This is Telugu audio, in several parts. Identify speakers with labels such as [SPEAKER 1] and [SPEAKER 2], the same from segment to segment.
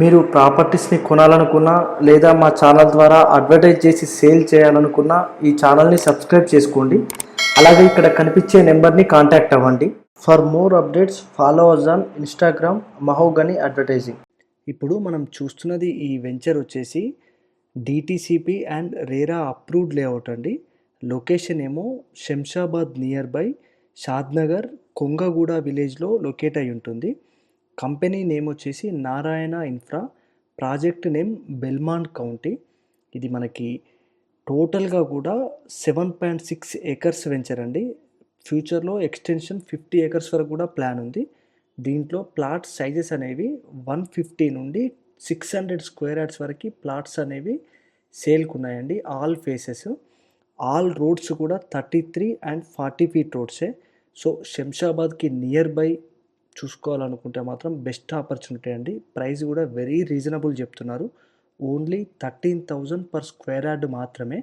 [SPEAKER 1] మీరు ప్రాపర్టీస్ని కొనాలనుకున్నా లేదా మా ఛానల్ ద్వారా అడ్వర్టైజ్ చేసి సేల్ చేయాలనుకున్నా ఈ ఛానల్ని సబ్స్క్రైబ్ చేసుకోండి. అలాగే ఇక్కడ కనిపించే నెంబర్ని కాంటాక్ట్ అవ్వండి. For more updates follow us on Instagram Mahogany Advertising. ఇప్పుడు మనం చూస్తున్నది ఈ వెంచర్ వచ్చేసి DTCP and RERA approved layout అండి. లొకేషన్ ఏమో శంషాబాద్ నియర్ బై షాద్నగర్ కొంగగూడ విలేజ్లో లొకేట్ అయి ఉంటుంది. కంపెనీ నేమ్ వచ్చేసి Narayana infra project name Belmond County. ఇది మనకి టోటల్గా కూడా seven point six acres venture అండి. ఫ్యూచర్లో ఎక్స్టెన్షన్ ఫిఫ్టీ ఏకర్స్ వరకు కూడా ప్లాన్ ఉంది. దీంట్లో ప్లాట్ సైజెస్ అనేవి వన్ ఫిఫ్టీ నుండి సిక్స్ హండ్రెడ్ స్క్వేర్ యార్డ్స్ వరకు ప్లాట్స్ అనేవి సేల్కున్నాయండి ఆల్ ఫేసెస్. ఆల్ రోడ్స్ కూడా thirty three and forty feet రోడ్సే. So శంషాబాద్కి నియర్ బై చూసుకోవాలనుకుంటే మాత్రం బెస్ట్ ఆపర్చునిటీ అండి ప్రైస్ కూడా వెరీ రీజనబుల్ చెప్తున్నారు. Only thirteen thousand per square yard మాత్రమే.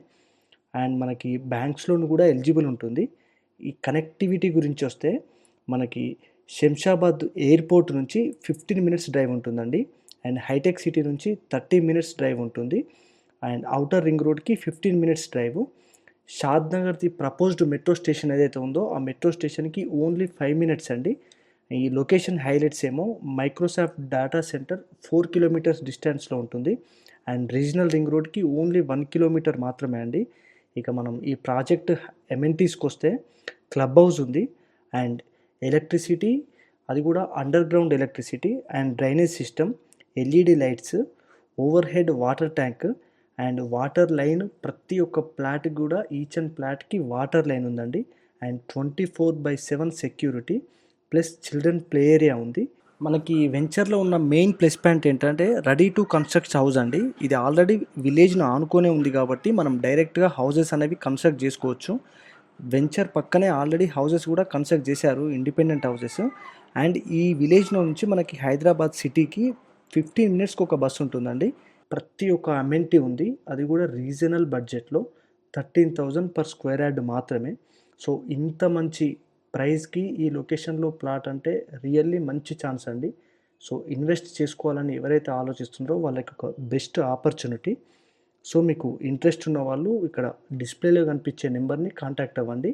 [SPEAKER 1] అండ్ మనకి బ్యాంక్స్ లోన్ కూడా ఎలిజిబుల్ ఉంటుంది. ఈ కనెక్టివిటీ గురించి వస్తే మనకి శంషాబాద్ ఎయిర్పోర్ట్ నుంచి ఫిఫ్టీన్ మినిట్స్ డ్రైవ్ ఉంటుందండి. అండ్ హైటెక్ సిటీ నుంచి థర్టీ మినిట్స్ డ్రైవ్ ఉంటుంది. అండ్ అవుటర్ రింగ్ రోడ్కి ఫిఫ్టీన్ మినిట్స్ డ్రైవ్. షాద్ నగర్ది ప్రపోజ్డ్ మెట్రో స్టేషన్ ఏదైతే ఉందో ఆ మెట్రో స్టేషన్కి ఓన్లీ ఫైవ్ మినిట్స్ అండి. ఈ లొకేషన్ హైలైట్స్ ఏమో Microsoft data centre four kilometres డిస్టెన్స్లో ఉంటుంది. అండ్ రీజనల్ రింగ్ రోడ్కి ఓన్లీ వన్ కిలోమీటర్ మాత్రమే అండి. ఇక మనం ఈ ప్రాజెక్ట్ ఎమ్ఎన్టీస్కి వస్తే క్లబ్ హౌస్ ఉంది. అండ్ ఎలక్ట్రిసిటీ అది కూడా underground electricity and drainage system LED lights overhead water tank and water line ప్రతి ఒక్క ప్లాట్కి కూడా ఈచ్ అండ్ ప్లాట్కి వాటర్ లైన్ ఉందండి. And twenty four by seven security. Plus children play area ఉంది. మనకి వెంచర్లో ఉన్న మెయిన్ ప్లస్ పాయింట్ ఏంటంటే రెడీ టు కన్స్ట్రక్ట్ హౌస్ అండి. ఇది ఆల్రెడీ విలేజ్ను ఆనుకునే ఉంది కాబట్టి మనం డైరెక్ట్గా హౌసెస్ అనేవి కన్స్ట్రక్ట్ చేసుకోవచ్చు. వెంచర్ పక్కనే ఆల్రెడీ హౌసెస్ కూడా కన్స్ట్రక్ట్ చేశారు ఇండిపెండెంట్ హౌసెస్. అండ్ ఈ విలేజ్లో నుంచి మనకి హైదరాబాద్ సిటీకి ఫిఫ్టీన్ మినిట్స్కి ఒక బస్సు ఉంటుందండి. ప్రతి ఒక్క అమెంటీ ఉంది. అది కూడా రీజనల్ బడ్జెట్లో thirteen thousand per square yard మాత్రమే. సో ఇంత మంచి ప్రైస్కి ఈ లొకేషన్లో ప్లాట్ అంటే రియల్లీ మంచి ఛాన్స్ అండి. సో ఇన్వెస్ట్ చేసుకోవాలని ఎవరైతే ఆలోచిస్తున్నారో వాళ్ళకి ఒక బెస్ట్ ఆపర్చునిటీ. సో మీకు ఇంట్రెస్ట్ ఉన్న వాళ్ళు ఇక్కడ డిస్ప్లేలో కనిపించే నెంబర్ని కాంటాక్ట్ అవ్వండి.